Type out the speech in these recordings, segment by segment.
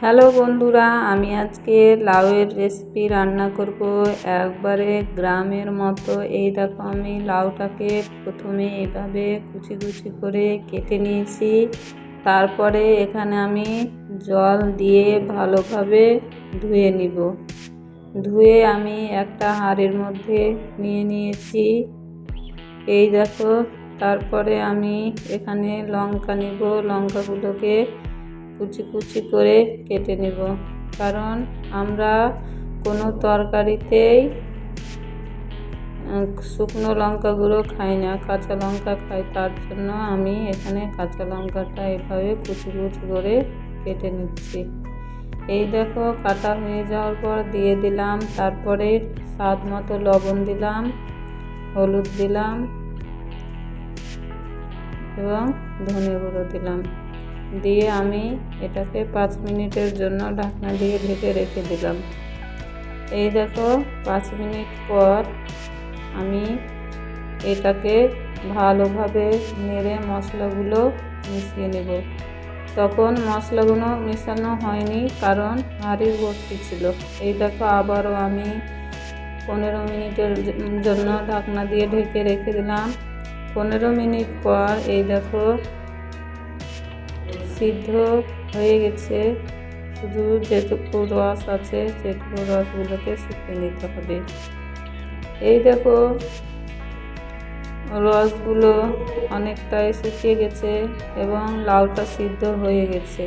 Hello বন্ধুরা, আমি আজকে লাউয়ের রেসিপি রান্না করব। একবারে গ্রামের মতো। এই দেখো, আমি লাউটাকে প্রথমে এভাবে কুচি কুচি করে কেটে নিয়েছি। তারপরে এখানে আমি জল দিয়ে ভালোভাবে ধুয়ে নিব। ধুয়ে আমি একটা হাঁড়ির মধ্যে নিয়ে নিয়েছি। এই দেখো, তারপরে আমি এখানে লঙ্কা নিব। লঙ্কাগুলোকে কুচি কুচি করে কেটে নেব। কারণ আমরা কোনো তরকারিতেই শুকনো লঙ্কাগুলো খাই না, কাঁচা লঙ্কা খাই। তার জন্য আমি এখানে কাঁচা লঙ্কাটা এভাবে কুচি কুচি করে কেটে নিচ্ছি। এই দেখো, কাটা হয়ে যাওয়ার পর দিয়ে দিলাম। তারপরে স্বাদ মতো লবণ দিলাম, হলুদ দিলাম এবং ধনে গুঁড়ো দিলাম। দিয়ে আমি এটাকে পাঁচ মিনিটের জন্য ঢাকনা দিয়ে ঢেকে রেখে দিলাম। এই দেখো, পাঁচ মিনিট পর আমি এটাকে ভালোভাবে নেড়ে মশলাগুলো মিশিয়ে নেব। তখন মশলাগুলো মেশানো হয়নি, কারণ হাঁড়ির ভর্তি ছিল। এই দেখো, আবারও আমি পনেরো মিনিটের জন্য ঢাকনা দিয়ে ঢেকে রেখে দিলাম। পনেরো মিনিট পর এই দেখো সিদ্ধ হয়ে গেছে। শুধু যেটুকু রস আছে, সেটুকু রসগুলোকে শুকিয়ে নিতে হবে। এই দেখো, রসগুলো অনেকটাই শুকিয়ে গেছে এবং লাউটা সিদ্ধ হয়ে গেছে।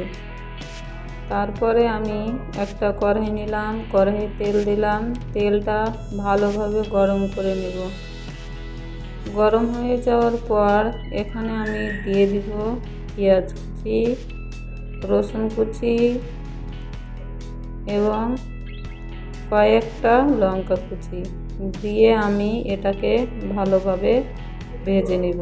তারপরে আমি একটা কড়াই নিলাম কড়াই তেল দিলাম। তেলটা ভালোভাবে গরম করে নেব। গরম হয়ে যাওয়ার পর এখানে আমি দিয়ে দিব পেঁয়াজ কুচি রসুন কুচি এবং কয়েকটা লঙ্কা কুচি দিয়ে আমি এটাকে ভালোভাবে ভেজে নিব।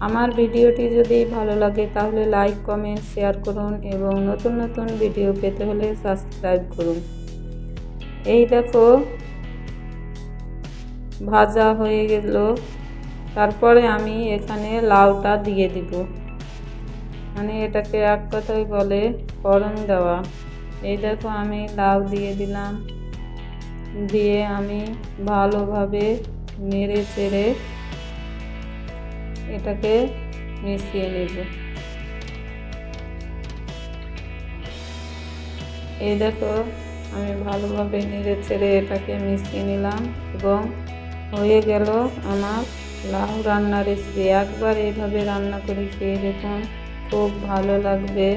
আমার ভিডিওটি যদি ভালো লাগে তাহলে লাইক, কমেন্ট, শেয়ার করুন এবং নতুন নতুন ভিডিও পেতে হলে সাবস্ক্রাইব করুন। এই দেখো, ভাজা হয়ে গেল। তারপরে আমি এখানে লাউটা দিয়ে দিব। মানে এটাকে এক কথাই বলে ফোড়ন দেওয়া। এই দেখো আমি লাউ দিয়ে দিলাম। দিয়ে আমি ভালোভাবে নেড়ে চেড়ে এটাকে মিশিয়ে নেব। এই দেখো আমি ভালোভাবে নেড়ে চেড়ে এটাকে মিশিয়ে নিলাম এবং হয়ে গেল আমার লাউ রান্নার রেসিপি একবার এইভাবে রান্না করে খেয়ে দেখুন। খুব ভালো লাগবে।